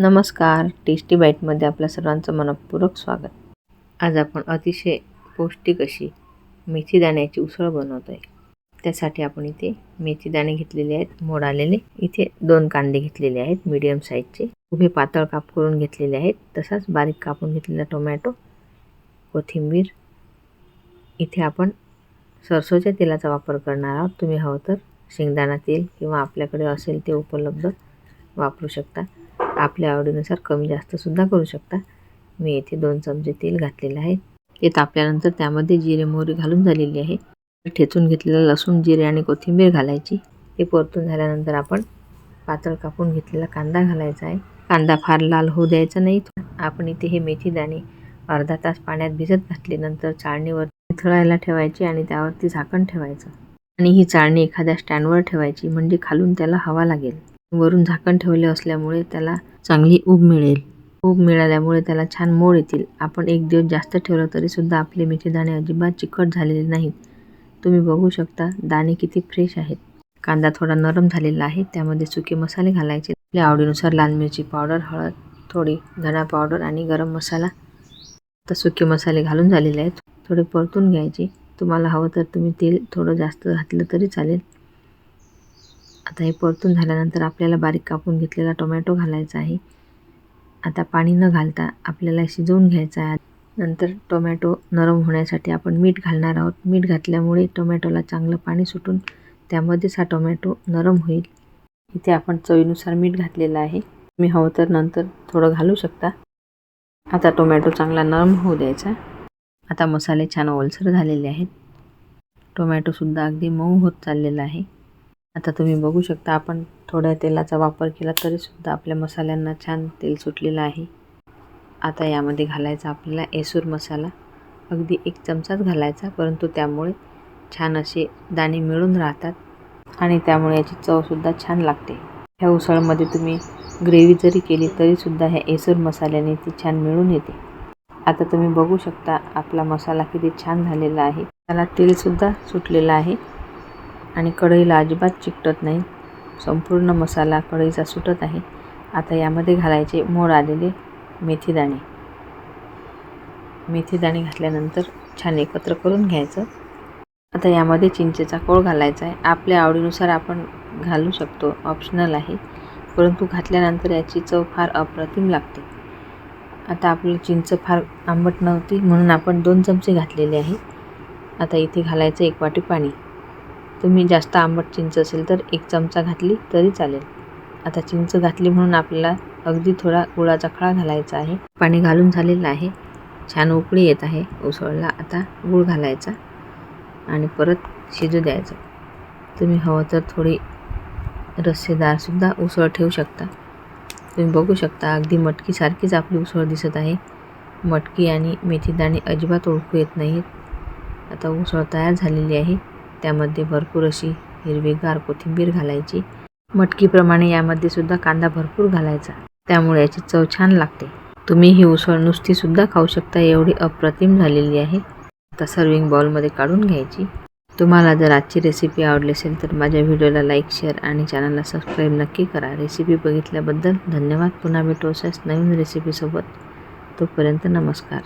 नमस्कार. टेस्टी बाईटमध्ये आपल्या सर्वांचं मनपूर्वक स्वागत. आज आपण अतिशय पौष्टिक अशी मेथी दाण्याची उसळ बनवतो आहे त्यासाठी आपण इथे मेथी दाणे घेतलेले आहेत मोड आलेले. इथे दोन कांदे घेतलेले आहेत मीडियम साईजचे उभे पातळ काप करून घेतलेले आहेत. तसाच बारीक कापून घेतलेला टोमॅटो कोथिंबीर. इथे आपण सरसोच्या तेलाचा वापर करणार आहोत. तुम्ही हवं तर शेंगदाणा तेल किंवा आपल्याकडे असेल ते उपलब्ध वापरू शकता. आपल्या आवडीनुसार कमी जास्तसुद्धा करू शकता. मी येथे दोन चमचे तेल घातलेलं आहे. ते तापल्यानंतर त्यामध्ये जिरे मोहरी घालून झालेली आहे. ठेचून घेतलेलं लसूण जिरे आणि कोथिंबीर घालायची. ते परतून झाल्यानंतर आपण पातळ कापून घेतलेला कांदा घालायचा आहे. कांदा फार लाल होऊ द्यायचा नाही. आपण इथे हे मेथी दाणे अर्धा तास पाण्यात भिजत घातल्यानंतर चाळणीवर थळायला ठेवायची आणि त्यावरती झाकण ठेवायचं. आणि ही चाळणी एखाद्या स्टँडवर ठेवायची म्हणजे खालून त्याला हवा लागेल. वरून झाकण ठेवले असल्यामुळे त्याला चांगली ऊब मिळेल. ऊब मिळाल्यामुळे त्याला छान मोड येतील. आपण एक दिवस जास्त ठेवलं तरीसुद्धा आपले मेथी दाणे अजिबात चिकट झालेले नाहीत. तुम्ही बघू शकता दाणे किती फ्रेश आहेत. कांदा थोडा नरम झालेला आहे त्यामध्ये सुके मसाले घालायचे. आपल्या आवडीनुसार लाल मिरची पावडर हळद थोडी धणा पावडर आणि गरम मसाला. तर सुके मसाले घालून झालेले आहेत. थोडे परतून घ्यायचे. तुम्हाला हवं तर तुम्ही तेल थोडं जास्त घातलं तरी चालेल. आता हे परतून झाल्यानंतर आपल्याला बारीक कापून घेतलेला टोमॅटो घालायचा आहे. आता पाणी न घालता आपल्याला शिजवून घ्यायचा आहे. नंतर टोमॅटो नरम होण्यासाठी आपण मीठ घालणार आहोत. मीठ घातल्यामुळे टोमॅटोला चांगलं पाणी सुटून त्यामध्येच हा टोमॅटो नरम होईल. इथे आपण चवीनुसार मीठ घातलेलं आहे. मी हवं तर नंतर थोडं घालू शकता. आता टोमॅटो चांगला नरम होऊ द्यायचा. आता मसाले छान ओलसर झालेले आहेत. टोमॅटोसुद्धा अगदी मऊ होत चाललेला आहे. आता तुम्ही बघू शकता आपण थोड्या तेलाचा वापर केला तरीसुद्धा आपल्या मसाल्यांना छान तेल सुटलेलं आहे. आता यामध्ये घालायचा आपल्याला एसूर मसाला. अगदी एक चमचाच घालायचा परंतु त्यामुळे छान असे दाणे मिळून राहतात आणि त्यामुळे याची चवसुद्धा छान लागते. ह्या उसळमध्ये तुम्ही ग्रेव्ही जरी केली तरीसुद्धा ह्या एसूर मसाल्याने ती छान मिळून येते. आता तुम्ही बघू शकता आपला मसाला किती छान झालेला आहे. त्याला तेलसुद्धा सुटलेलं आहे. आणि कढईला अजिबात चिकटत नाही. संपूर्ण मसाला कढईचा सुटत आहे. आता यामध्ये घालायचे मोड आलेले मेथीदाणे मेथीदाणे घातल्यानंतर छान एकत्र करून घ्यायचं. आता यामध्ये चिंचेचा कोळ घालायचा आहे. आपल्या आवडीनुसार आपण घालू शकतो. ऑप्शनल आहे. परंतु घातल्यानंतर याची चव फार अप्रतिम लागते. आता आपलं चिंच फार आंबट नव्हती म्हणून आपण दोन चमचे घातलेले आहे. आता इथे घालायचं एक वाटी पाणी. तुम्ही जास्त आंबट चिंच असेल तर एक चमचा घातली तरी चालेल. आता चिंच घातली म्हणून आपल्याला अगदी थोडा गुळाचा खळा घालायचा आहे. पाणी घालून झालेलं आहे. छान उकळी येत आहे. उसळला आता गूळ घालायचा आणि परत शिजू द्यायचं. तुम्ही हवं तर थोडी रस्सेदारसुद्धा उसळ ठेवू शकता. तुम्ही बघू शकता अगदी मटकीसारखीच आपली उसळ दिसत आहे. मटकी आणि मेथीदाणे अजिबात ओळखू येत नाहीत. आता उसळ तयार झालेली आहे. त्यामध्ये भरपूर अशी हिरवीगार कोथिंबीर घालायची. मटकीप्रमाणे यामध्ये सुद्धा कांदा भरपूर घालायचा. त्यामुळे याची चव छान लागते. तुम्ही ही उसळ नुसतीसुद्धा खाऊ शकता एवढी अप्रतिम झालेली आहे. आता सर्विंग बाउलमध्ये काढून घ्यायची. तुम्हाला जर आजची रेसिपी आवडली असेल तर माझ्या व्हिडिओला लाईक शेअर आणि चॅनलला सबस्क्राईब नक्की करा. रेसिपी बघितल्याबद्दल धन्यवाद. पुन्हा भेटू अशाच नवीन रेसिपीसोबत तोपर्यंत नमस्कार.